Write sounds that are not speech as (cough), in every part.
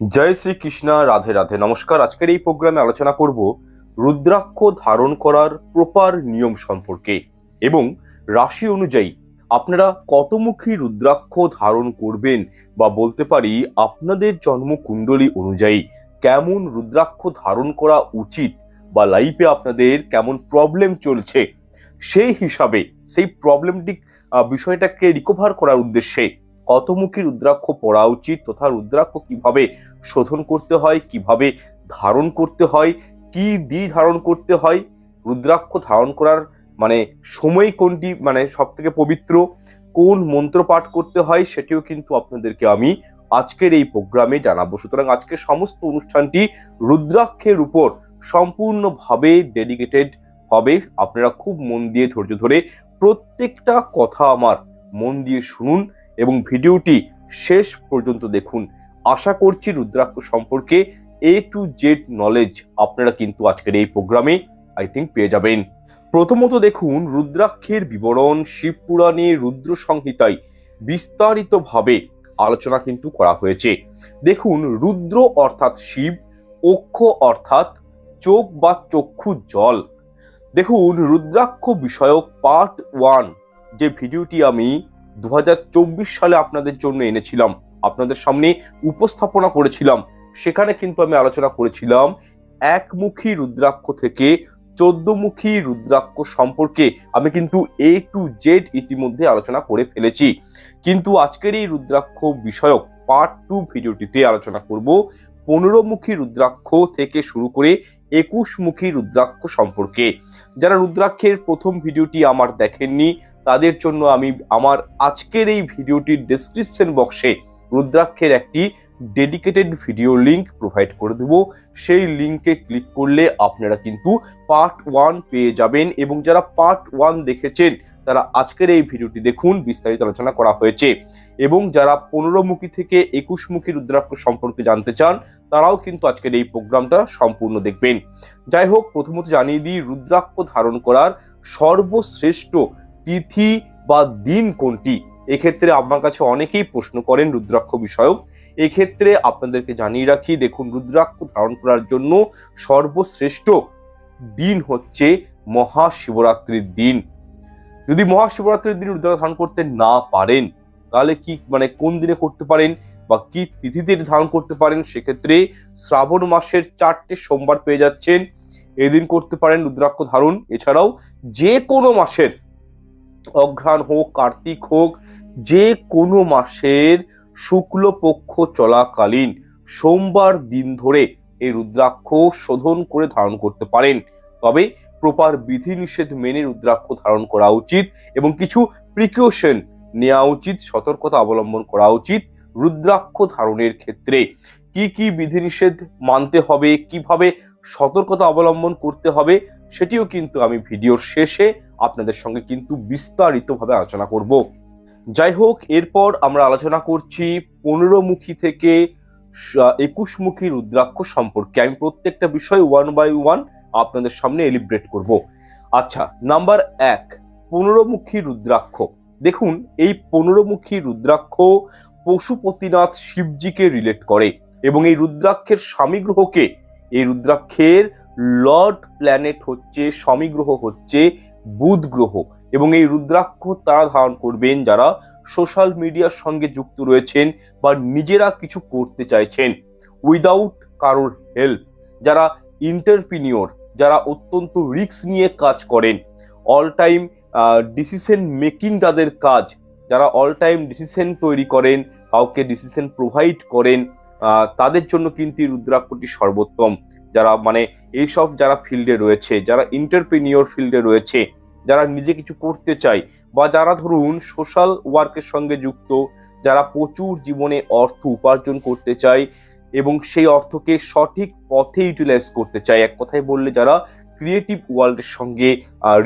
জয় শ্রী শ্রীকৃষ্ণ রাধে রাধে। নমস্কার, আজকের এই প্রোগ্রামে আলোচনা করব রুদ্রাক্ষ ধারণ করার প্রপার নিয়ম সম্পর্কে এবং রাশি অনুযায়ী আপনারা কতমুখী রুদ্রাক্ষ ধারণ করবেন বা বলতে পারি আপনাদের জন্মকুণ্ডলী অনুযায়ী কেমন রুদ্রাক্ষ ধারণ করা উচিত বা লাইফে আপনাদের কেমন প্রবলেম চলছে সেই হিসাবে, সেই প্রবলেমটি বিষয়টাকে রিকভার করার উদ্দেশ্যে কতমুখী রুদ্রাক্ষ পড়া উচিত তথা রুদ্রাক্ষ কীভাবে শোধন করতে হয়, কীভাবে ধারণ করতে হয়, কি দিয়ে ধারণ করতে হয়, রুদ্রাক্ষ ধারণ করার মানে সময় কোনটি মানে সব থেকে পবিত্র, কোন মন্ত্র পাঠ করতে হয় সেটিও কিন্তু আপনাদেরকে আমি আজকের এই প্রোগ্রামে জানাব। সুতরাং আজকের সমস্ত অনুষ্ঠানটি রুদ্রাক্ষের উপর সম্পূর্ণভাবে ডেডিকেটেড হবে। আপনারা খুব মন দিয়ে ধৈর্য ধরে প্রত্যেকটা কথা আমার মন দিয়ে শুনুন। এবং ভিডিওটি শেষ পর্যন্ত দেখুন। আশা করছি রুদ্রাক্ষ সম্পর্কে এ টু জেড নলেজ আপনারা কিন্তু আজকের এই প্রোগ্রামে আই থিঙ্ক পেয়ে যাবেন। প্রথমত দেখুন, রুদ্রাক্ষের বিবরণ শিবপুরাণে রুদ্র সংহিতায় বিস্তারিতভাবে আলোচনা কিন্তু করা হয়েছে। দেখুন, রুদ্র অর্থাৎ শিব, অক্ষ অর্থাৎ চোখ বা চক্ষু জল। দেখুন, রুদ্রাক্ষ বিষয়ক পার্ট ওয়ান যে ভিডিওটি আমি দু হাজার চব্বিশ সালে আপনাদের জন্য এনেছিলাম। আপনাদের সামনে উপস্থাপনা করেছিলাম। সেখানে কিন্তু আমি আলোচনা করেছিলাম একমুখী রুদ্রাক্ষ থেকে চোদ্দমুখী রুদ্রাক্ষ সম্পর্কে। আমি কিন্তু এ টু জেড ইতিমধ্যে আলোচনা করে ফেলেছি। কিন্তু আজকের এই রুদ্রাক্ষ বিষয়ক পার্ট টু ভিডিওটিতে আলোচনা করব। পনেরোমুখী রুদ্রাক্ষ থেকে শুরু করে একুশমুখী রুদ্রাক্ষ সম্পর্কে। যারা রুদ্রাক্ষের প্রথম ভিডিওটি আমার দেখেননি, তাদের জন্য আমি আমার আজকের এই ভিডিওটির ডেসক্রিপশন বক্সে রুদ্রাক্ষের একটি ডেডিকেটেড ভিডিও লিংক প্রোভাইড করে দেব। সেই লিংকে ক্লিক করলে আপনারা কিন্তু পার্ট ওয়ান পেয়ে যাবেন এবং যারা পার্ট ওয়ান দেখেছেন তারা আজকের এই ভিডিওটি দেখুন, বিস্তারিত আলোচনা করা হয়েছে। এবং যারা পনেরোমুখী থেকে একুশমুখী রুদ্রাক্ষ সম্পর্কে জানতে চান, তারাও কিন্তু আজকের এই প্রোগ্রামটা সম্পূর্ণ দেখবেন। যাই হোক, প্রথমত জানিয়ে দিই, রুদ্রাক্ষ ধারণ করার সর্বশ্রেষ্ঠ তিথি বা দিন কোনটি? এক্ষেত্রে আমার কাছে অনেকেই প্রশ্ন করেন রুদ্রাক্ষ বিষয়ক। এক্ষেত্রে আপনাদেরকে জানিয়ে রাখি, দেখুন, রুদ্রাক্ষ ধারণ করার জন্য সর্বশ্রেষ্ঠ দিন হচ্ছে মহাশিবরাত্রির দিন। যদি মহাশিবরাত্রির দিন রুদ্রাক্ষ ধারণ করতে না পারেন, তাহলে কি মানে কোন দিনে করতে পারেন বা কি তিথিতে ধারণ করতে পারেন? সেক্ষেত্রে শ্রাবণ মাসের চারটে সোমবার পেয়ে যাচ্ছেন। এদিন করতে পারেন রুদ্রাক্ষ ধারণ। এছাড়াও যে কোনো মাসের অঘ্রাণ হোক, কার্তিক হোক, যে কোনো মাসের শুক্লপক্ষ চলাকালীন সোমবার দিন ধরে এই রুদ্রাক্ষ শোধন করে ধারণ করতে পারেন। তবে প্রপার বিধিনিষেধ মেনে রুদ্রাক্ষ ধারণ করা উচিত এবং কিছু প্রিকশন নেওয়া উচিত, সতর্কতা অবলম্বন করা উচিত রুদ্রাক্ষ ধারণের ক্ষেত্রে। কি কি বিধিনিষেধ মানতে হবে, কীভাবে সতর্কতা অবলম্বন করতে হবে সেটিও কিন্তু আমি ভিডিওর শেষে আপনাদের সঙ্গে কিন্তু বিস্তারিতভাবে আলোচনা করব। যাই হোক, এরপর আমরা আলোচনা করছি পনেরোমুখী থেকে একুশমুখী রুদ্রাক্ষ সম্পর্কে। আমি প্রত্যেকটা বিষয় ওয়ান বাই ওয়ান আপনাদের সামনে এলিব্রেট করব। আচ্ছা নাম্বার এক, পনেরোমুখী রুদ্রাক্ষ। দেখুন, এই পনেরোমুখী রুদ্রাক্ষ পশুপতিনাথ শিবজিকে রিলেট করে এবং এই রুদ্রাক্ষের স্বামী গ্রহকে, এই রুদ্রাক্ষের লর্ড প্ল্যানেট হচ্ছে, স্বামী গ্রহ হচ্ছে বুধ গ্রহ। এবং এই রুদ্রাক্ষ তারা ধারণ করবেন যারা সোশ্যাল মিডিয়ার সঙ্গে যুক্ত রয়েছেন বা নিজেরা কিছু করতে চাইছেন। উইদাউট কারোর হেল্প যারা ইন্টারপ্রিনিয়র যারা অত্যন্ত রিস্ক নিয়ে কাজ করেন। অল টাইম ডিসিশন মেকিং তাদের কাজ, যারা অল টাইম ডিসিশন তৈরি করেন, কাউকে ডিসিশন প্রোভাইড করেন তাদের জন্য কিন্তু রুদ্রাক্ষটি সর্বোত্তম। যারা মানে এইসব যারা ফিল্ডে রয়েছে, যারা ইন্টারপ্রিনিয়র ফিল্ডে রয়েছে, যারা নিজে কিছু করতে চায়, বা যারা ধরুন সোশ্যাল ওয়ার্কের সঙ্গে যুক্ত, যারা প্রচুর জীবনে অর্থ উপার্জন করতে চায় এবং সেই অর্থকে সঠিক পথে ইউটিলাইজ করতে চায়। এক কথায় বললে যারা ক্রিয়েটিভ ওয়ার্ল্ডের সঙ্গে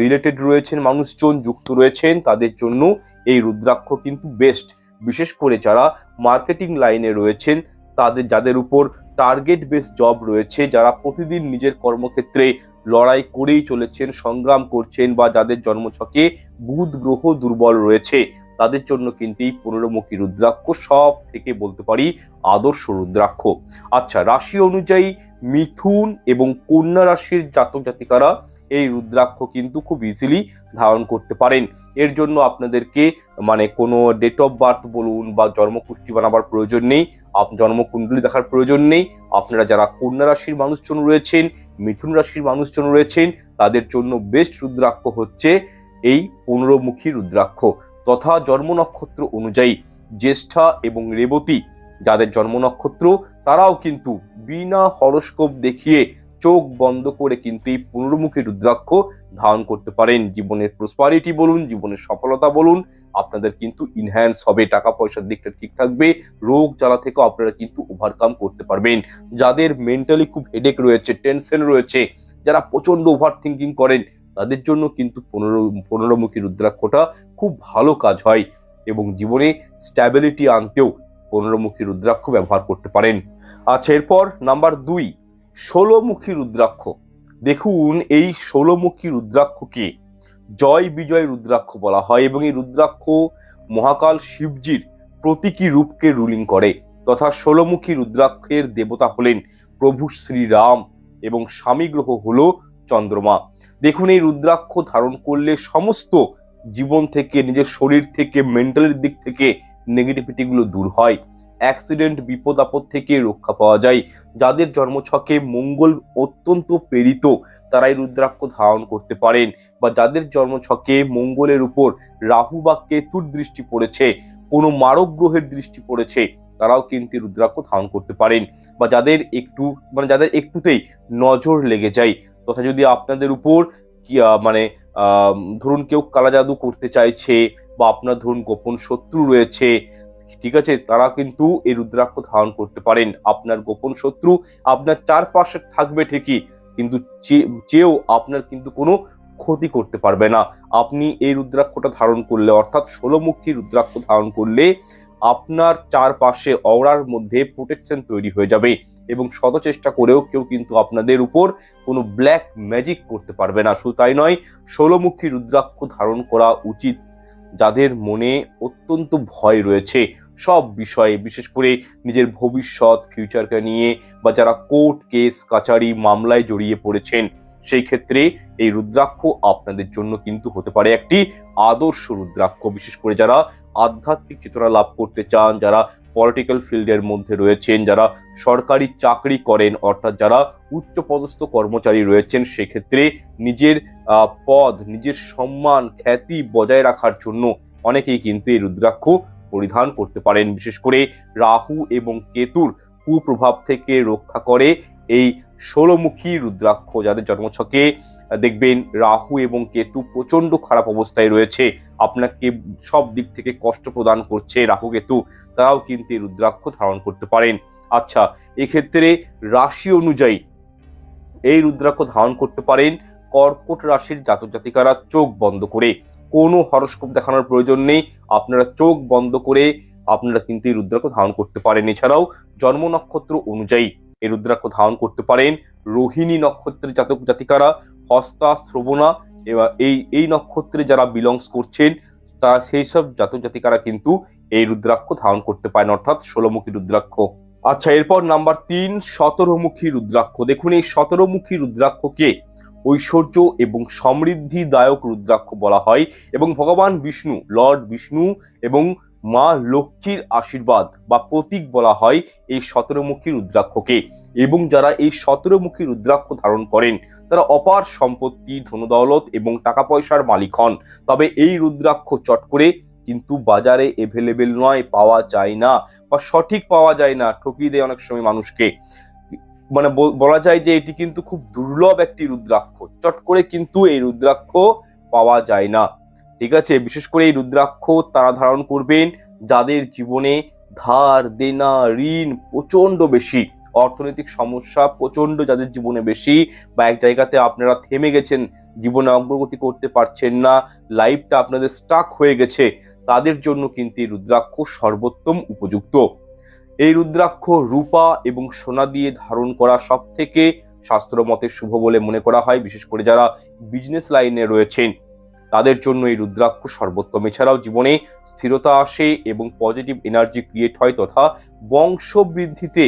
রিলেটেড রয়েছেন, মানুষজন যুক্ত রয়েছেন, তাদের জন্য এই রুদ্রাক্ষ কিন্তু বেস্ট বিশেষ করে যারা মার্কেটিং লাইনে রয়েছেন, তাদের, যাদের উপর টার্গেট বেস জব রয়েছে, যারা প্রতিদিন নিজের কর্মক্ষেত্রে লড়াই করেই চলেছেন, সংগ্রাম করছেন বা যাদের জন্মছকে বুধ, গ্রহ দুর্বল রয়েছে তাদের জন্য কিন্তু এই পনেরোমুখী রুদ্রাক্ষ সব থেকে বলতে পারি আদর্শ রুদ্রাক্ষ। আচ্ছা রাশি অনুযায়ী মিথুন এবং কন্যা রাশির জাতক জাতিকারা এই রুদ্রাক্ষ কিন্তু খুব ইজিলি ধারণ করতে পারেন। এর জন্য আপনাদেরকে মানে কোনো ডেট অফ বার্থ বলুন বা জন্মকুষ্টি বানাবার প্রয়োজন নেই জন্মকুণ্ডলী দেখার প্রয়োজন নেই। আপনারা যারা কন্যা রাশির মানুষজন রয়েছেন, মিথুন রাশির মানুষজন রয়েছেন, তাদের জন্য বেস্ট রুদ্রাক্ষ হচ্ছে এই পনেরোমুখী রুদ্রাক্ষ। তথা জন্ম নক্ষত্র অনুযায়ী জ্যেষ্ঠা এবং রেবতী, যাদের জন্ম নক্ষত্র, তারাও কিন্তু বিনা হরস্কোপ দেখিয়ে চোখ বন্ধ করে কিন্তু এই পুনর্মুখী রুদ্রাক্ষ ধারণ করতে পারেন। জীবনের প্রসপারিটি বলুন, জীবনের সফলতা বলুন, আপনাদের কিন্তু ইনহ্যান্স হবে, টাকা পয়সার দিকটা ঠিক থাকবে, রোগ জ্বালা থেকেও আপনারা কিন্তু ওভারকাম করতে পারবেন। যাদের মেন্টালি খুব হেডেক রয়েছে টেনশন রয়েছে, যারা প্রচণ্ড ওভার থিঙ্কিং করেন তাদের জন্য কিন্তু পনেরো, পনেরোমুখী রুদ্রাক্ষটা খুব ভালো কাজ হয় এবং জীবনে স্ট্যাবিলিটি আনতেও পনেরোমুখী রুদ্রাক্ষ ব্যবহার করতে পারেন। আচ্ছা এরপর নাম্বার দুই, ষোলোমুখী রুদ্রাক্ষ। দেখুন, এই ষোলোমুখী রুদ্রাক্ষকে জয় বিজয় রুদ্রাক্ষ বলা হয় এবং এই রুদ্রাক্ষ মহাকাল শিবজির প্রতীকী রূপকে রুলিং করে তথা ষোলোমুখী রুদ্রাক্ষের দেবতা হলেন প্রভু শ্রীরাম এবং স্বামী গ্রহ হলো চন্দ্রমা। দেখুন, এই রুদ্রাক্ষ ধারণ করলে সমস্ত জীবন থেকে, নিজের শরীর থেকে মেন্টালের দিক থেকে নেগেটিভিটিগুলো দূর হয়। অ্যাক্সিডেন্ট বিপদ, আপদ থেকে রক্ষা পাওয়া যায়। যাদের জন্মছকে মঙ্গল অত্যন্ত প্রেরিত তারা এই রুদ্রাক্ষ ধারণ করতে পারেন। বা যাদের জন্মছকে মঙ্গলের উপর রাহু বা কেতুর দৃষ্টি পড়েছে, কোনো মারক গ্রহের দৃষ্টি পড়েছে, তারাও কিন্তু রুদ্রাক্ষ ধারণ করতে পারেন। বা যাদের একটু মানে যাদের একটুতেই নজর লেগে যায় তথা যদি আপনাদের উপর মানে ধরুন কেউ কালা জাদু করতে চাইছে বা আপনার ধরুন গোপন শত্রু রয়েছে, ঠিক আছে, তারা কিন্তু এই রুদ্রাক্ষ ধারণ করতে পারেন। আপনার গোপন শত্রু আপনার চারপাশে থাকবে ঠিকই, কিন্তু চেয়েও আপনার কিন্তু কোনো ক্ষতি করতে পারবে না। আপনি এই রুদ্রাক্ষটা ধারণ করলে, অর্থাৎ ষোলোমুখী রুদ্রাক্ষ ধারণ করলে আপনার চারপাশে অওরার মধ্যে প্রোটেকশন তৈরি হয়ে যাবে। এবং শত চেষ্টা করেও কেউ কিন্তু আপনাদের উপর কোনো ব্ল্যাক ম্যাজিক করতে পারবে না। শুধু তাই নয়, ষোলোমুখী রুদ্রাক্ষ ধারণ করা উচিত যাদের মনে অত্যন্ত ভয় রয়েছে। সব বিষয়ে, বিশেষ করে নিজের ভবিষ্যৎ ফিউচারকে নিয়ে বা যারা কোর্ট কেস কাচারি মামলায় জড়িয়ে পড়েছেন, সেই ক্ষেত্রে এই রুদ্রাক্ষ আপনাদের জন্য কিন্তু হতে পারে একটি আদর্শ রুদ্রাক্ষ। বিশেষ করে যারা আধ্যাত্মিক চেতনা লাভ করতে চান, যারা পলিটিক্যাল ফিল্ডের মধ্যে রয়েছেন, যারা সরকারি চাকরি করেন, অর্থাৎ যারা উচ্চপদস্থ কর্মচারী রয়েছেন, সেক্ষেত্রে নিজের পদ, নিজের সম্মান, খ্যাতি বজায় রাখার জন্য অনেকেই কিন্তু এই রুদ্রাক্ষ পরিধান করতে পারেন। বিশেষ করে রাহু এবং কেতুর কুপ্রভাব থেকে রক্ষা করে এই ষোলমুখী রুদ্রাক্ষ, যাদের জন্মছকে দেখবেন রাহু এবং কেতু প্রচণ্ড খারাপ অবস্থায় রয়েছে। আপনাকে সব দিক থেকে কষ্ট প্রদান করছে রাহু কেতু, তারাও কিন্তু রুদ্রাক্ষ ধারণ করতে পারেন। আচ্ছা এক্ষেত্রে রাশি অনুযায়ী এই রুদ্রাক্ষ ধারণ করতে পারেন কর্কট রাশির জাতক জাতিকারা চোখ বন্ধ করে। কোনো হরস্কোপ দেখানোর প্রয়োজন নেই, আপনারা চোখ বন্ধ করে আপনারা কিন্তু এই রুদ্রাক্ষ ধারণ করতে পারেন। এছাড়াও জন্ম নক্ষত্র অনুযায়ী এই রুদ্রাক্ষ ধারণ করতে পারেন। রোহিণী নক্ষত্রের জাতক জাতিকারা হস্তা, শ্রবণা, এবার এই এই নক্ষত্রে যারা বিলংস করছেন তা সেই সব জাতক জাতিকারা কিন্তু এই রুদ্রাক্ষ ধারণ করতে পারেন, অর্থাৎ ষোলমুখী রুদ্রাক্ষ। আচ্ছা এরপর নাম্বার তিন, সতেরোমুখী রুদ্রাক্ষ। দেখুন এই সতেরোমুখী রুদ্রাক্ষকে ঐশ্বর্য এবং সমৃদ্ধিদায়ক রুদ্রাক্ষ বলা হয় এবং ভগবান বিষ্ণু, লর্ড বিষ্ণু এবং মা লক্ষ্মীর আশীর্বাদ বা প্রতীক বলা হয় এই সতেরোমুখী রুদ্রাক্ষকে। এবং যারা এই সতেরোমুখী রুদ্রাক্ষ ধারণ করেন তারা অপার সম্পত্তি, ধনদৌলত এবং টাকা পয়সার মালিক হন। তবে এই রুদ্রাক্ষ চট করে কিন্তু বাজারে এভেলেবেল নয়, পাওয়া যায় না বা সঠিক পাওয়া যায় না, ঠকিয়ে দেয় অনেক সময় মানুষকে। মানে বল- যায় যে এটি কিন্তু খুব দুর্লভ একটি রুদ্রাক্ষ। চট করে কিন্তু এই রুদ্রাক্ষ পাওয়া যায় না। ঠিক আছে? বিশেষ করে এই রুদ্রাক্ষ তারা ধারণ করবেন যাদের জীবনে ধার, দেনা, ঋণ প্রচণ্ড বেশি। অর্থনৈতিক সমস্যা প্রচণ্ড যাদের জীবনে বেশি বা এক জায়গাতে আপনারা থেমে গেছেন, জীবনে অগ্রগতি করতে পারছেন না লাইফটা আপনাদের স্টাক হয়ে গেছে, তাদের জন্য কিন্তু এই রুদ্রাক্ষ সর্বোত্তম উপযুক্ত। এই রুদ্রাক্ষ রূপা এবং সোনা দিয়ে ধারণ করা সব থেকে শাস্ত্র মতে শুভ বলে মনে করা হয়, বিশেষ করে যারা বিজনেস লাইনে রয়েছেন। তাদের জন্য এই রুদ্রাক্ষ সর্বোত্তম। এছাড়াও জীবনে স্থিরতা আসে এবং পজিটিভ এনার্জি ক্রিয়েট হয় তথা বংশ বৃদ্ধিতে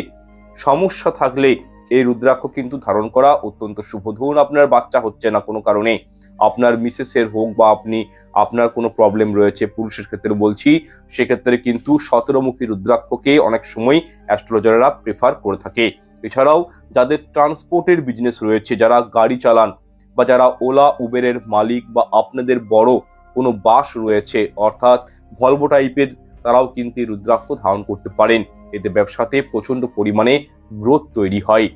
সমস্যা থাকলে এই রুদ্রাক্ষ কিন্তু ধারণ করা অত্যন্ত শুভ। ধরুন আপনার বাচ্চা হচ্ছে না কোনো কারণে, আপনার মিসেসের হোক বা আপনি, আপনার কোনো প্রবলেম রয়েছে, পুরুষের ক্ষেত্রে বলছি, সেক্ষেত্রে কিন্তু সতেরোমুখী রুদ্রাক্ষকে অনেক সময় অ্যাস্ট্রোলজাররা প্রেফার করে থাকে। এছাড়াও যাদের ট্রান্সপোর্টের বিজনেস রয়েছে, যারা গাড়ি চালান বা যারা ওলা, উবেরের মালিক বা আপনাদের বড় কোনো বাস রয়েছে, অর্থাৎ ভলভো টাইপের তারাও কিন্তু রুদ্রাক্ষ ধারণ করতে পারেন। এতে ব্যবসাতে প্রচণ্ড পরিমাণে গ্রোথ তৈরি হয়।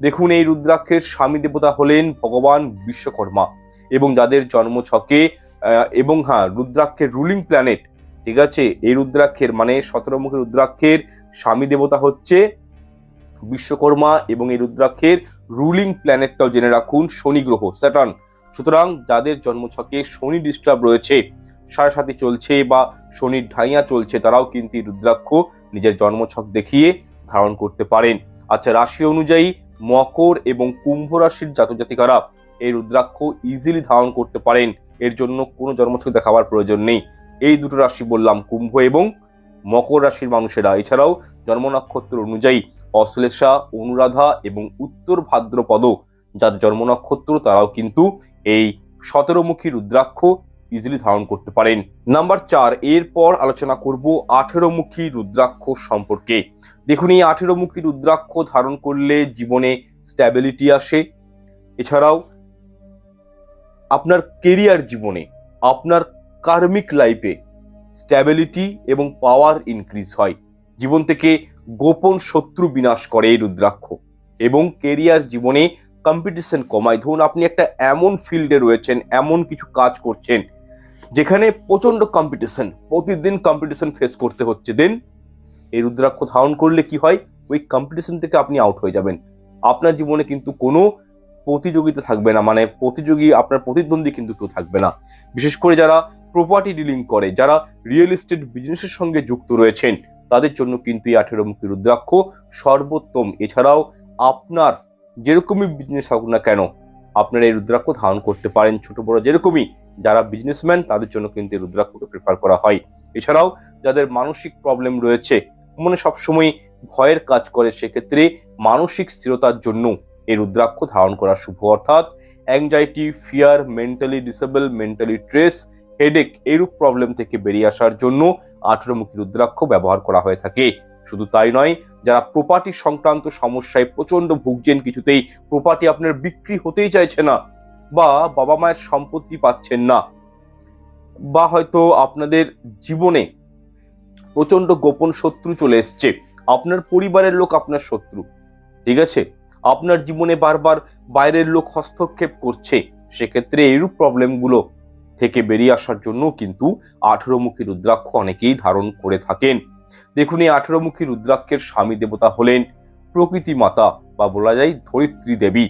দেখুন এই রুদ্রাক্ষের স্বামী দেবতা হলেন ভগবান বিশ্বকর্মা এবং যাদের জন্মছকে আহ, এবং হ্যাঁ রুদ্রাক্ষের রুলিং প্ল্যানেট ঠিক আছে? এই রুদ্রাক্ষের মানে সতেরোমুখী রুদ্রাক্ষের স্বামী দেবতা হচ্ছে বিশ্বকর্মা এবং এই রুদ্রাক্ষের রুলিং প্ল্যানেটটাও জেনে রাখুন শনি গ্রহ স্যাটার্ন সুতরাং যাদের জন্মছকে শনি ডিস্টার্ব রয়েছে সাড়ে সাথে চলছে বা শনির ঢাইয়া চলছে, তারাও কিন্তু রুদ্রাক্ষ নিজের জন্মছক দেখিয়ে ধারণ করতে পারেন। আচ্ছা রাশি অনুযায়ী মকর এবং কুম্ভ রাশির জাতক জাতিকারা এই রুদ্রাক্ষ ইজিলি ধারণ করতে পারেন। এর জন্য কোনো জন্মছক দেখাবার প্রয়োজন নেই। এই দুটো রাশি বললাম, কুম্ভ এবং মকর রাশির মানুষেরা। এছাড়াও জন্ম নক্ষত্র অনুযায়ী অশ্লেষা, অনুরাধা এবং উত্তর ভাদ্রপদ, যাদের জন্ম নক্ষত্র, তারাও কিন্তু এই সতেরোমুখী রুদ্রাক্ষ ইজিলি ধারণ করতে পারেন। নাম্বার চার, এরপর আলোচনা করব আঠেরো মুখী রুদ্রাক্ষ সম্পর্কে। দেখুন, এই আঠেরো মুখী রুদ্রাক্ষ ধারণ করলে জীবনে স্ট্যাবিলিটি আসে। এছাড়াও আপনার কেরিয়ার জীবনে, আপনার কার্মিক লাইফে স্ট্যাবিলিটি এবং পাওয়ার ইনক্রিজ হয়। জীবন থেকে গোপন শত্রু বিনাশ করে এই রুদ্রাক্ষ। এবং কেরিয়ার জীবনে কম্পিটিশন কমায়। ধরুন, আপনি একটা এমন ফিল্ডে রয়েছেন, এমন কিছু কাজ করছেন যেখানে প্রচণ্ড কম্পিটিশন প্রতিদিন কম্পিটিশন ফেস করতে হচ্ছে। দেন এই রুদ্রাক্ষ ধারণ করলে কি হয়? ওই কম্পিটিশন থেকে আপনি আউট হয়ে যাবেন। আপনার জীবনে কিন্তু কোনো প্রতিযোগিতা থাকবে না। মানে প্রতিযোগী, আপনার প্রতিদ্বন্দ্বী কিন্তু কেউ থাকবে না। বিশেষ করে যারা প্রপার্টি ডিলিং করে, যারা রিয়েল এস্টেট বিজনেসের সঙ্গে যুক্ত রয়েছেন, তাদের জন্য কিন্তু এই আঠেরো মুখী রুদ্রাক্ষ সর্বোত্তম। এছাড়াও আপনার যেরকমই বিজনেস হোক না কেন, আপনারা এই রুদ্রাক্ষ ধারণ করতে পারেন। ছোট বড় যেরকমই যারা বিজনেসম্যান তাদের জন্য কিন্তু রুদ্রাক্ষকে প্রেফার করা হয়। এছাড়াও যাদের মানসিক প্রবলেম রয়েছে, মনে সবসময় ভয়ের কাজ করে, সেক্ষেত্রে মানসিক স্থিরতার জন্য এই রুদ্রাক্ষ ধারণ করা শুভ। অর্থাৎ anxiety fear mentally disable mentally stress headache এরূপ প্রবলেম থেকে বেরিয়ে আসার জন্য আঠেরোমুখী রুদ্রাক্ষ ব্যবহার করা হয়ে থাকে। শুধু তাই নয়, যারা প্রপার্টি সংক্রান্ত সমস্যায় প্রচণ্ড ভুগছেন, কিছুতেই প্রপার্টি আপনার বিক্রি হতেই চাইছে না। বা বাবা মায়ের সম্পত্তি পাচ্ছেন না। বা হয়তো আপনাদের জীবনে প্রচণ্ড গোপন শত্রু চলে এসছে। আপনার পরিবারের লোক আপনার শত্রু, ঠিক আছে? আপনার জীবনে বারবার বাইরের লোক হস্তক্ষেপ করছে। সেক্ষেত্রে এইরূপ প্রবলেমগুলো থেকে বেরিয়ে আসার জন্য কিন্তু আঠেরোমুখী রুদ্রাক্ষ অনেকেই ধারণ করে থাকেন। দেখুন, এই আঠেরোমুখী রুদ্রাক্ষের স্বামী দেবতা হলেন প্রকৃতি মাতা বা বলা যায় ধরিত্রী দেবী।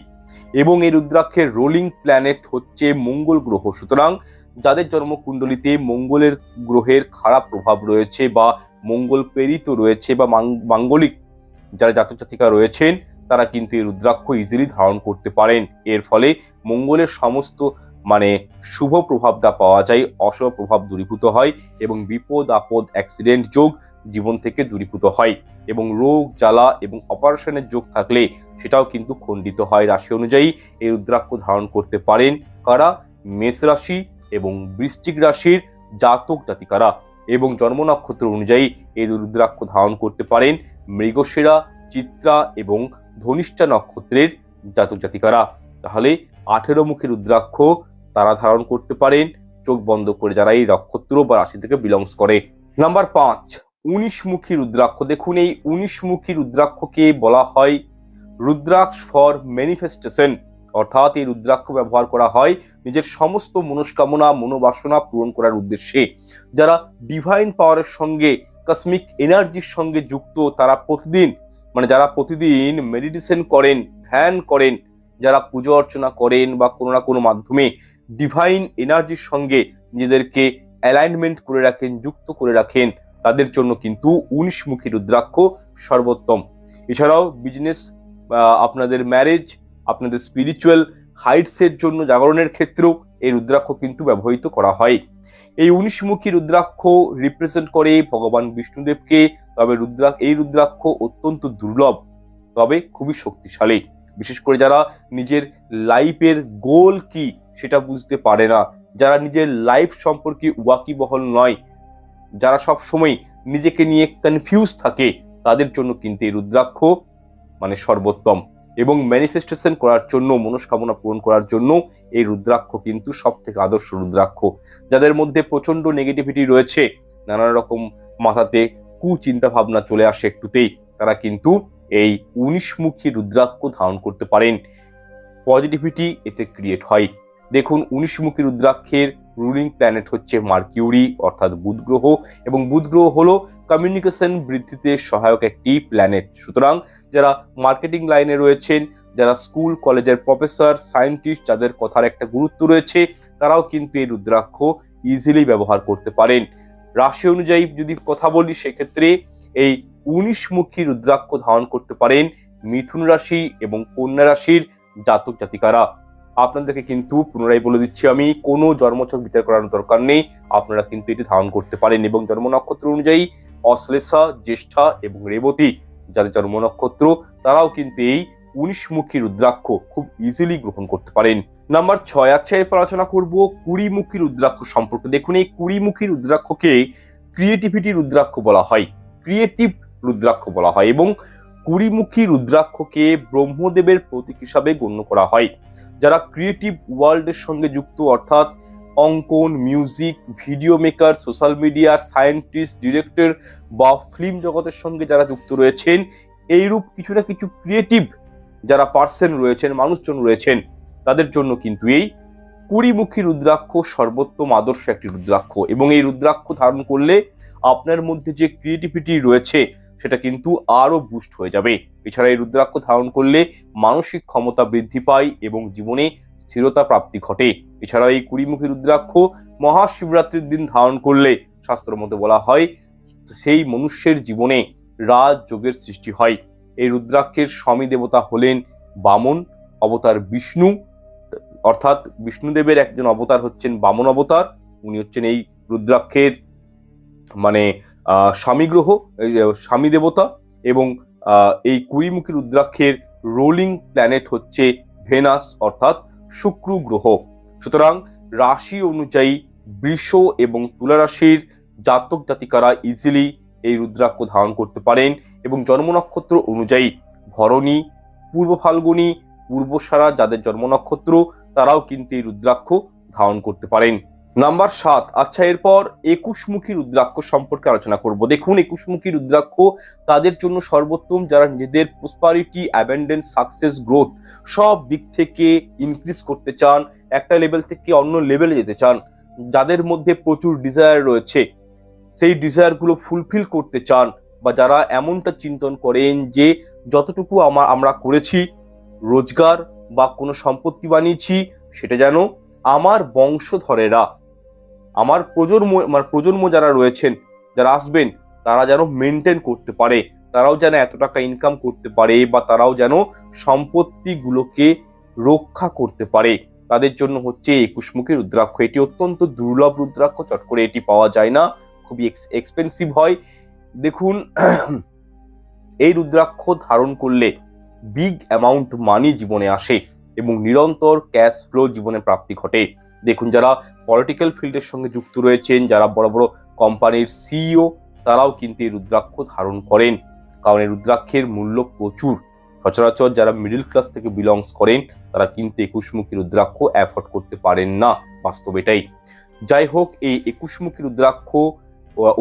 এবং এই রুদ্রাক্ষের রোলিং প্ল্যানেট হচ্ছে মঙ্গল গ্রহ। সুতরাং যাদের জন্মকুণ্ডলিতে মঙ্গলের গ্রহের খারাপ প্রভাব রয়েছে বা মঙ্গল প্রেরিত রয়েছে বা মাঙ্গলিক যারা জাতক জাতিকা রয়েছেন, তারা কিন্তু এই রুদ্রাক্ষ ইজিলি ধারণ করতে পারেন। এর ফলে মঙ্গলের সমস্ত মানে শুভ প্রভাবটা পাওয়া যায়, অশুভ প্রভাব দূরীভূত হয় এবং বিপদ আপদ অ্যাক্সিডেন্ট যোগ জীবন থেকে দূরীভূত হয় এবং রোগ, জ্বালা এবং অপারেশনের যোগ থাকলে সেটাও কিন্তু খণ্ডিত হয় রাশি অনুযায়ী। এই রুদ্রাক্ষ ধারণ করতে পারেন কারা? মেষ রাশি এবং বৃশ্চিক রাশির জাতক জাতিকারা এবং জন্ম নক্ষত্র অনুযায়ী এই রুদ্রাক্ষ ধারণ করতে পারেন মৃগশিরা, চিত্রা এবং ধনিষ্ঠা নক্ষত্রের জাতক জাতিকারা। তাহলে আঠেরো মুখী রুদ্রাক্ষ তারা ধারণ করতে পারেন। চোখ বন্ধ করে যারা এই নক্ষত্র বা রাশি থেকে বিলংস করে। নাম্বার পাঁচ উনিশ মুখী রুদ্রাক্ষ। দেখুন, এই উনিশ মুখী রুদ্রাক্ষকে বলা হয় রুদ্রাক্ষ ফর ম্যানিফেস্টেশন। অর্থাৎ এই রুদ্রাক্ষ ব্যবহার করা হয় নিজের সমস্ত মনস্কামনা, মনোবাসনা পূরণ করার উদ্দেশ্যে। যারা ডিভাইন পাওয়ারের সঙ্গে কসমিক এনার্জির সঙ্গে যুক্ত, তারা প্রতিদিন মানে যারা প্রতিদিন মেডিটেশন করেন, ধ্যান করেন, যারা পুজো অর্চনা করেন বা কোনো না কোনো মাধ্যমে ডিভাইন এনার্জির সঙ্গে নিজেদেরকে অ্যালাইনমেন্ট করে রাখেন, যুক্ত করে রাখেন তাদের জন্য কিন্তু উনিশ মুখী রুদ্রাক্ষ সর্বোত্তম। এছাড়াও বিজনেস আপনাদের ম্যারেজ আপনাদের স্পিরিচুয়াল হাইটসের জন্য জাগরণের ক্ষেত্রেও এই রুদ্রাক্ষ কিন্তু ব্যবহৃত করা হয়। এই উনিশমুখী রুদ্রাক্ষ রিপ্রেজেন্ট করে ভগবান বিষ্ণুদেবকে, তবে রুদ্রা, এই রুদ্রাক্ষ অত্যন্ত দুর্লভ, তবে খুবই শক্তিশালী। বিশেষ করে যারা নিজের লাইফের গোল কি সেটা বুঝতে পারে না, যারা নিজের লাইফ সম্পর্কে ওয়াকিবহল নয় যারা সব সময় নিজেকে নিয়ে কনফিউজ থাকে, তাদের জন্য কিন্তু এই রুদ্রাক্ষ মানে সর্বোত্তম। এবং ম্যানিফেস্টেশন করার জন্য, মনস্কামনা পূরণ করার জন্য এই রুদ্রাক্ষ কিন্তু সব থেকে আদর্শ রুদ্রাক্ষ। যাদের মধ্যে প্রচণ্ড নেগেটিভিটি রয়েছে, নানা রকম মাথাতে কুচিন্তা ভাবনা চলে আসে একটুতেই, তারা কিন্তু এই উনিশমুখী রুদ্রাক্ষ ধারণ করতে পারেন। পজিটিভিটি এতে ক্রিয়েট হয়। দেখুন, উনিশমুখী রুদ্রাক্ষের রুলিং প্ল্যানেট হচ্ছে মার্কিউরি অর্থাৎ বুধ গ্রহ এবং বুধ গ্রহ হলো কমিউনিকেশন বৃদ্ধিতে সহায়ক একটি প্ল্যানেট সুতরাং যারা মার্কেটিং লাইনে রয়েছেন, যারা স্কুল কলেজের প্রফেসর সায়েন্টিস্ট যাদের কথার একটা গুরুত্ব রয়েছে, তারাও কিন্তু এই রুদ্রাক্ষ ইজিলি ব্যবহার করতে পারেন। রাশি অনুযায়ী যদি কথা বলি, সেক্ষেত্রে এই উনিশমুখী রুদ্রাক্ষ ধারণ করতে পারেন মিথুন রাশি এবং কন্যা রাশির জাতক জাতিকারা। আপনাদেরকে কিন্তু পুনরায় বলে দিচ্ছি, আমি কোনো জন্মছক বিচার করার দরকার নেই। আপনারা কিন্তু এটি ধারণ করতে পারেন এবং জন্ম নক্ষত্র অনুযায়ী অশ্লেষা, জ্যেষ্ঠা এবং রেবতী যাদের জন্ম নক্ষত্র, তারাও কিন্তু এই উনিশমুখী রুদ্রাক্ষ খুব ইজিলি গ্রহণ করতে পারেন। নাম্বার ছয় আচ্ছা এরপর আলোচনা করব কুড়িমুখী রুদ্রাক্ষ সম্পর্কে। দেখুন, এই কুড়িমুখী রুদ্রাক্ষকে ক্রিয়েটিভিটি রুদ্রাক্ষ বলা হয় ক্রিয়েটিভ রুদ্রাক্ষ বলা হয় এবং কুড়িমুখী রুদ্রাক্ষকে ব্রহ্মদেবের প্রতীক হিসাবে গণ্য করা হয়। যারা ক্রিয়েটিভ ওয়ার্ল্ডের সঙ্গে যুক্ত, অর্থাৎ অঙ্কন মিউজিক ভিডিও মেকার সোশ্যাল মিডিয়ার সায়েন্টিস্ট ডিরেক্টর বা ফিল্ম জগতের সঙ্গে যারা যুক্ত রয়েছেন, এইরূপ কিছু না কিছু ক্রিয়েটিভ যারা পার্সন রয়েছেন, মানুষজন রয়েছেন, তাদের জন্য কিন্তু এই কুড়িমুখী রুদ্রাক্ষ সর্বোত্তম আদর্শ একটি রুদ্রাক্ষ। এবং এই রুদ্রাক্ষ ধারণ করলে আপনার মধ্যে যে ক্রিয়েটিভিটি রয়েছে সেটা কিন্তু আরও বুস্ট হয়ে যাবে। এছাড়া এই রুদ্রাক্ষ ধারণ করলে মানসিক ক্ষমতা বৃদ্ধি পায় এবং জীবনে স্থিরতা প্রাপ্তি ঘটে। এছাড়া এই কুড়িমুখী রুদ্রাক্ষ মহাশিবরাত্রির দিন ধারণ করলে, শাস্ত্রের মধ্যে বলা হয়, সেই মনুষ্যের জীবনে রাজ যোগের সৃষ্টি হয়। এই রুদ্রাক্ষের স্বামী দেবতা হলেন বামন, অবতার বিষ্ণু। অর্থাৎ বিষ্ণুদেবের একজন অবতার হচ্ছেন বামন অবতার। উনি হচ্ছেন এই রুদ্রাক্ষের মানে স্বামী গ্রহ স্বামী দেবতা এবং এই কুড়িমুখী রুদ্রাক্ষের রোলিং প্ল্যানেট হচ্ছে ভেনাস অর্থাৎ শুক্র গ্রহ। সুতরাং রাশি অনুযায়ী বৃষ এবং তুলা রাশির জাতক জাতিকারা ইজিলি এই রুদ্রাক্ষ ধারণ করতে পারেন এবং জন্ম নক্ষত্র অনুযায়ী ভরণী, পূর্ব ফাল্গুনী, পূর্বসারা যাদের জন্ম নক্ষত্র, তারাও কিন্তু এই রুদ্রাক্ষ ধারণ করতে পারেন। নাম্বার সাত। আচ্ছা এরপর একুশমুখী রুদ্রাক্ষ সম্পর্কে আলোচনা করব। দেখুন, একুশমুখী রুদ্রাক্ষ তাদের জন্য সর্বোত্তম, যারা নিজেদের প্রসপারিটি অ্যাবেন্ডেন্স সাকসেস গ্রোথ সব দিক থেকে ইনক্রিজ করতে চান, একটা লেভেল থেকে অন্য লেভেলে যেতে চান, যাদের মধ্যে প্রচুর ডিজায়ার রয়েছে, সেই ডিজায়ারগুলো ফুলফিল করতে চান বা যারা এমনটা চিন্তন করেন যে যতটুকু আমার আমরা করেছি, রোজগার বা কোনো সম্পত্তি বানিয়েছি, সেটা যেন আমার বংশধরেরা আমার প্রজন্ম আমার প্রজন্ম যারা রয়েছেন, যারা আসবেন, তারা যেন মেনটেন করতে পারে, তারাও যেন এত টাকা ইনকাম করতে পারে বা তারাও যেন সম্পত্তিগুলোকে রক্ষা করতে পারে। তাদের জন্য হচ্ছে একুশমুখী রুদ্রাক্ষ। এটি অত্যন্ত দুর্লভ রুদ্রাক্ষ, চট করে এটি পাওয়া যায় না, খুবই এক্সপেন্সিভ হয়। দেখুন, (clears throat) এই রুদ্রাক্ষ ধারণ করলে বিগ অ্যামাউন্ট মানি জীবনে আসে এবং নিরন্তর ক্যাশ ফ্লো জীবনে প্রাপ্তি ঘটে। দেখুন, যারা পলিটিক্যাল ফিল্ডের সঙ্গে যুক্ত রয়েছেন, যারা বড় বড় কোম্পানির সিইও তারাও কিন্তু এই রুদ্রাক্ষ ধারণ করেন। কারণ এই রুদ্রাক্ষের মূল্য প্রচুর। সচরাচর যারা মিডিল ক্লাস থেকে বিলংস করেন, তারা কিন্তু একুশমুখী রুদ্রাক্ষ অ্যাফোর্ড করতে পারেন না, বাস্তব এটাই। যাই হোক, এই একুশমুখী রুদ্রাক্ষ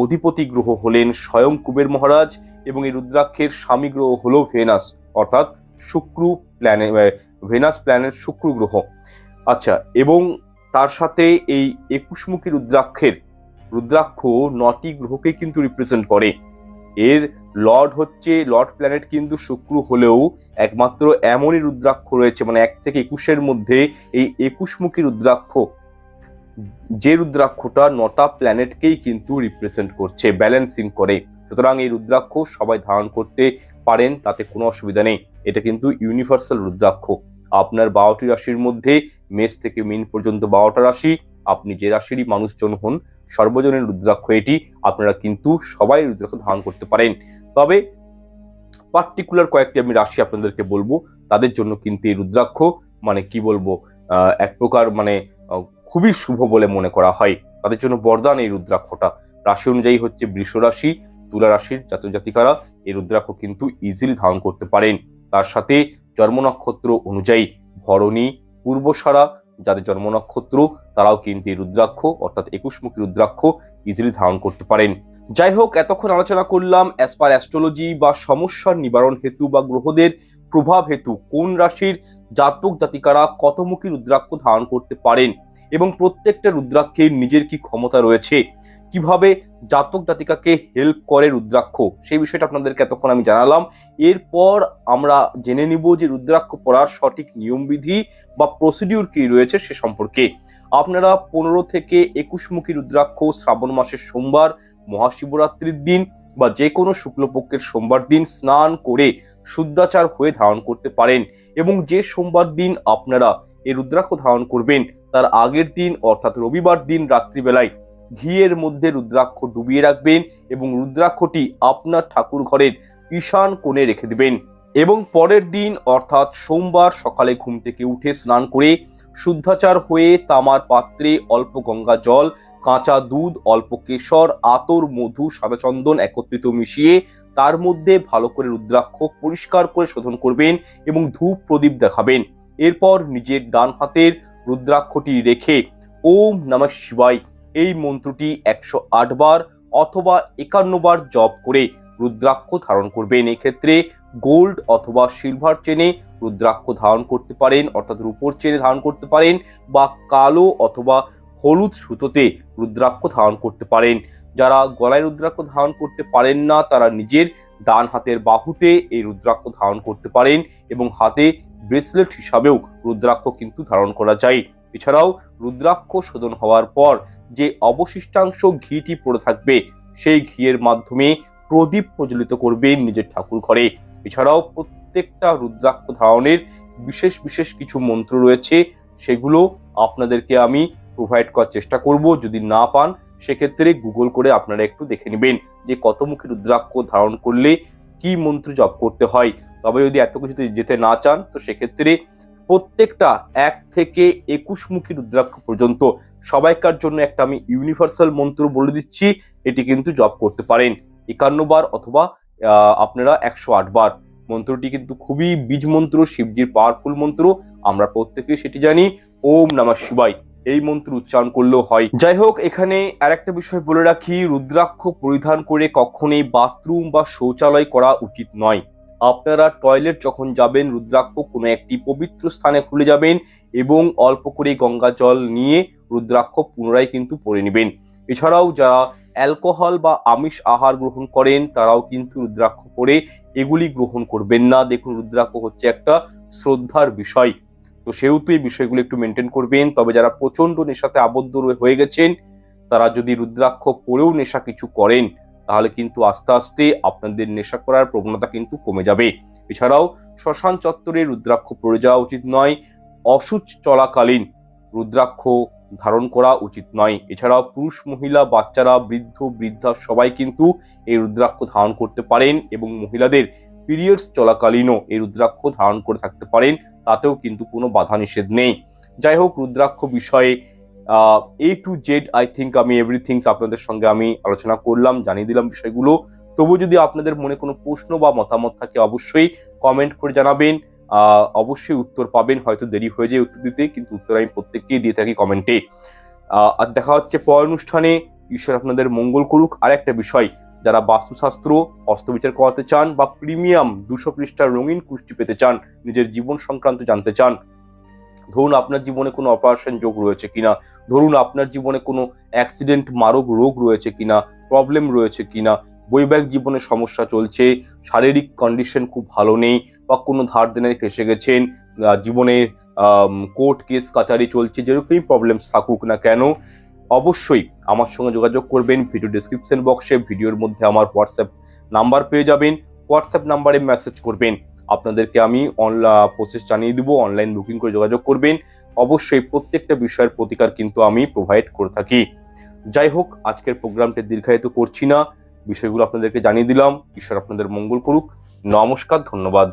অধিপতি গ্রহ হলেন স্বয়ং কুবের মহারাজ এবং এই রুদ্রাক্ষের স্বামী গ্রহ হলো ভেনাস, অর্থাৎ শুক্র প্ল্যানে ভেনাস প্ল্যানেট শুক্র গ্রহ। আচ্ছা এবং তার সাথে এই একুশমুখী রুদ্রাক্ষের রুদ্রাক্ষ নটি গ্রহকে কিন্তু রিপ্রেজেন্ট করে। এর লর্ড হচ্ছে, লর্ড প্ল্যানেট কিন্তু শুক্র হলেও একমাত্র এমনই রুদ্রাক্ষ রয়েছে মানে এক থেকে একুশের মধ্যে এই একুশমুখী রুদ্রাক্ষ। যে রুদ্রাক্ষটা নটা প্ল্যানেটকেই কিন্তু রিপ্রেজেন্ট করছে ব্যালেন্সিং করে। সুতরাং এই রুদ্রাক্ষ সবাই ধারণ করতে পারেন, তাতে কোনো অসুবিধা নেই। এটা কিন্তু ইউনিভার্সাল রুদ্রাক্ষ। আপনার বারোটি রাশির মধ্যে মেষ থেকে মিন পর্যন্ত বারোটা রাশি, আপনি যে রাশিরই মানুষজন হন, সর্বজনীন রুদ্রাক্ষ এটি আপনারা কিন্তু সবাই রুদ্রাক্ষ ধারণ করতে পারেন। তবে পার্টিকুলার কয়েকটি আমি রাশি আপনাদেরকে বলব, তাদের জন্য কিন্তু এই রুদ্রাক্ষ মানে কি বলব এক প্রকার মানে খুবই শুভ বলে মনে করা হয়। তাদের জন্য বরদান এই রুদ্রাক্ষটা। রাশি অনুযায়ী হচ্ছে বৃষ রাশি, তুলা রাশির জাতক জাতিকারা এই রুদ্রাক্ষ কিন্তু ইজিলি ধারণ করতে পারেন। তার সাথে জন্ম নক্ষত্র অনুযায়ী ভরণী পূর্বসারা, যাদের জন্ম নক্ষত্র, তারাও কিন্তু রুদ্রাক্ষ, অর্থাৎ একুশমুখী রুদ্রাক্ষ ইজিলি ধারণ করতে পারেন। যাই হোক, এতক্ষণ আলোচনা করলাম অ্যাজ পার অ্যাস্ট্রোলজি বা সমস্যার নিবারণ হেতু বা গ্রহদের প্রভাব হেতু কোন রাশির জাতক জাতিকারা কতমুখী রুদ্রাক্ষ ধারণ করতে পারেন। এবং প্রত্যেকটা রুদ্রাক্ষের নিজের কি ক্ষমতা রয়েছে? কীভাবে জাতক জাতিকাকে হেল্প করে রুদ্রাক্ষ? সেই বিষয়টা আপনাদেরকে এতক্ষণ আমি জানালাম। এরপর আমরা জেনে নিব যে রুদ্রাক্ষ পড়ার সঠিক নিয়মবিধি বা প্রসিডিউর কি রয়েছে সে সম্পর্কে। আপনারা পনেরো থেকে একুশমুখী রুদ্রাক্ষ শ্রাবণ মাসের সোমবার, মহাশিবরাত্রির দিন বা যে কোনো শুক্লপক্ষের সোমবার দিন স্নান করে শুদ্ধাচার হয়ে ধারণ করতে পারেন এবং যে সোমবার দিন আপনারা এই রুদ্রাক্ষ ধারণ করবেন তার আগের দিন, অর্থাৎ রবিবার দিন রাত্রিবেলায় ঘিয়ের মধ্যে রুদ্রাক্ষ ডুবিয়ে রাখবেন এবং রুদ্রাক্ষটি আপনার ঠাকুর ঘরের ঈশান কোণে রেখে দেবেন। এবং পরের দিন, অর্থাৎ সোমবার সকালে ঘুম থেকে উঠে স্নান করে শুদ্ধাচার হয়ে তামার পাত্রে অল্প গঙ্গা জল, কাঁচা দুধ, অল্প কেশর, আতর, মধু সাদা চন্দন একত্রিত মিশিয়ে তার মধ্যে ভালো করে রুদ্রাক্ষ পরিষ্কার করে শোধন করবেন এবং ধূপ প্রদীপ দেখাবেন। এরপর নিজের ডান হাতের রুদ্রাক্ষটি রেখে ওম নমঃ শিবায় এই মন্ত্রটি একশো বার অথবা একান্ন বার জপ করে রুদ্রাক্ষ ধারণ করবেন। এক্ষেত্রে গোল্ড অথবা সিলভার চেনে রুদ্রাক্ষ ধারণ করতে পারেন, অর্থাৎ রূপোর চেনে ধারণ করতে পারেন বা কালো অথবা হলুদ সুতোতে রুদ্রাক্ষ ধারণ করতে পারেন। যারা গলায় রুদ্রাক্ষ ধারণ করতে পারেন না, তারা নিজের ডান হাতের বাহুতে এই রুদ্রাক্ষ ধারণ করতে পারেন এবং হাতে ব্রেসলেট হিসাবেও রুদ্রাক্ষ কিন্তু ধারণ করা যায়। এছাড়াও রুদ্রাক্ষ শোধন হওয়ার পর যে অবশিষ্টাংশ ঘিটি পড়ে থাকবে, সেই ঘিয়ের মাধ্যমে প্রদীপ প্রজ্বলিত করবেন নিজের ঠাকুর ঘরে। এছাড়াও প্রত্যেকটা রুদ্রাক্ষ ধারণের বিশেষ বিশেষ কিছু মন্ত্র রয়েছে, সেগুলো আপনাদেরকে আমি প্রোভাইড করার চেষ্টা করব। যদি না পান, সেক্ষেত্রে গুগল করে আপনারা একটু দেখে নেবেন যে কত কতমুখী রুদ্রাক্ষ ধারণ করলে কি মন্ত্র জপ করতে হয়। তবে যদি এত কিছুতে যেতে না চান, তো সেক্ষেত্রে প্রত্যেকটা এক থেকে একুশমুখী রুদ্রাক্ষ পর্যন্ত সবাইকার জন্য একটা আমি ইউনিভার্সাল মন্ত্র বলে দিচ্ছি, এটি কিন্তু জপ করতে পারেন। একান্ন বার অথবা আপনারা একশো আট বার। মন্ত্রটি কিন্তু খুবই বীজ মন্ত্র, শিবজির পাওয়ারফুল মন্ত্র, আমরা প্রত্যেকেই সেটি জানি। ওম নমঃ শিবাই এই মন্ত্র উচ্চারণ করলেও হয়। যাই হোক, এখানে আরেকটা বিষয় বলে রাখি, রুদ্রাক্ষ পরিধান করে কখনোই বাথরুম বা শৌচালয় করা উচিত নয়। আপনারা টয়লেট যখন যাবেন, রুদ্রাক্ষ কোনো একটি পবিত্র স্থানে খুলে যাবেন এবং অল্প করে গঙ্গা জল নিয়ে রুদ্রাক্ষ পুনরায় কিন্তু পরে নেবেন। এছাড়াও যারা অ্যালকোহল বা আমিষ আহার গ্রহণ করেন, তারাও কিন্তু রুদ্রাক্ষ পরে এগুলি গ্রহণ করবেন না। দেখুন, রুদ্রাক্ষ হচ্ছে একটা শ্রদ্ধার বিষয়। তো সেহেতু এই বিষয়গুলো একটু মেনটেন করবেন। তবে যারা প্রচণ্ড নেশাতে আবদ্ধ হয়ে গেছেন, তারা যদি রুদ্রাক্ষ পরেও নেশা কিছু করেন তাহলে কিন্তু আস্তে আস্তে আপনাদের নেশা করার প্রবণতা কিন্তু কমে যাবে। এছাড়াও শ্মশান চত্বরে রুদ্রাক্ষ পড়ে যাওয়া উচিত নয়, অসুচ চলাকালীন রুদ্রাক্ষ ধারণ করা উচিত নয়। এছাড়াও পুরুষ, মহিলা, বাচ্চারা, বৃদ্ধ, বৃদ্ধা সবাই কিন্তু এই রুদ্রাক্ষ ধারণ করতে পারেন এবং মহিলাদের পিরিয়ডস চলাকালীনও এই রুদ্রাক্ষ ধারণ করে থাকতে পারেন, তাতেও কিন্তু কোনো বাধা নিষেধ নেই। যাই হোক, রুদ্রাক্ষ বিষয়ে A to Z I think আমি এভরিথিংস আপনাদের সঙ্গে আমি আলোচনা করলাম, জানিয়ে দিলাম বিষয়গুলো। তবু যদি আপনাদের মনে কোনো প্রশ্ন বা মতামত থাকে, অবশ্যই কমেন্ট করে জানাবেন। অবশ্যই উত্তর পাবেন, হয়তো দেরি হয়ে যায় উত্তর দিতে, কিন্তু উত্তর আমি প্রত্যেককেই দিয়ে থাকি কমেন্টে আর দেখা হচ্ছে পর অনুষ্ঠানে। ঈশ্বর আপনাদের মঙ্গল করুক। আর একটা বিষয়, যারা বাস্তুশাস্ত্র হস্তবিচার করাতে চান বা প্রিমিয়াম দুশো পৃষ্ঠার রঙিন কুষ্টি পেতে চান, নিজের জীবন সংক্রান্ত জানতে চান ধরুন আপনার জীবনে কোনো অপারেশন যোগ রয়েছে কিনা, ধরুন আপনার জীবনে কোনো অ্যাক্সিডেন্ট মারক রোগ রয়েছে কিনা প্রবলেম রয়েছে কিনা, বৈবাহিক জীবনে সমস্যা চলছে, শারীরিক কন্ডিশন খুব ভালো নেই বা কোনো ধার দেনে ফেসে গেছেন জীবনে কোর্ট কেস কাচারি চলছে, যেরকমই প্রবলেম থাকুক না কেন, অবশ্যই আমার সঙ্গে যোগাযোগ করবেন ভিডিও ডিসক্রিপশন বক্সে ভিডিওর মধ্যে আমার হোয়াটসঅ্যাপ নাম্বার পেয়ে যাবেন হোয়াটসঅ্যাপ নাম্বারে মেসেজ করবেন। আপনাদেরকে আমি অনলাইন প্রসেস জানিয়ে দিব অনলাইন বুকিং করে যোগাযোগ করবেন। অবশ্যই প্রত্যেকটা বিষয়ের প্রতিকার কিন্তু আমি প্রোভাইড করে থাকি। যাই হোক, আজকের প্রোগ্রামটি দীর্ঘায়িত করছি না। বিষয়গুলো আপনাদেরকে জানিয়ে দিলাম। ঈশ্বর আপনাদের মঙ্গল করুক। নমস্কার, ধন্যবাদ।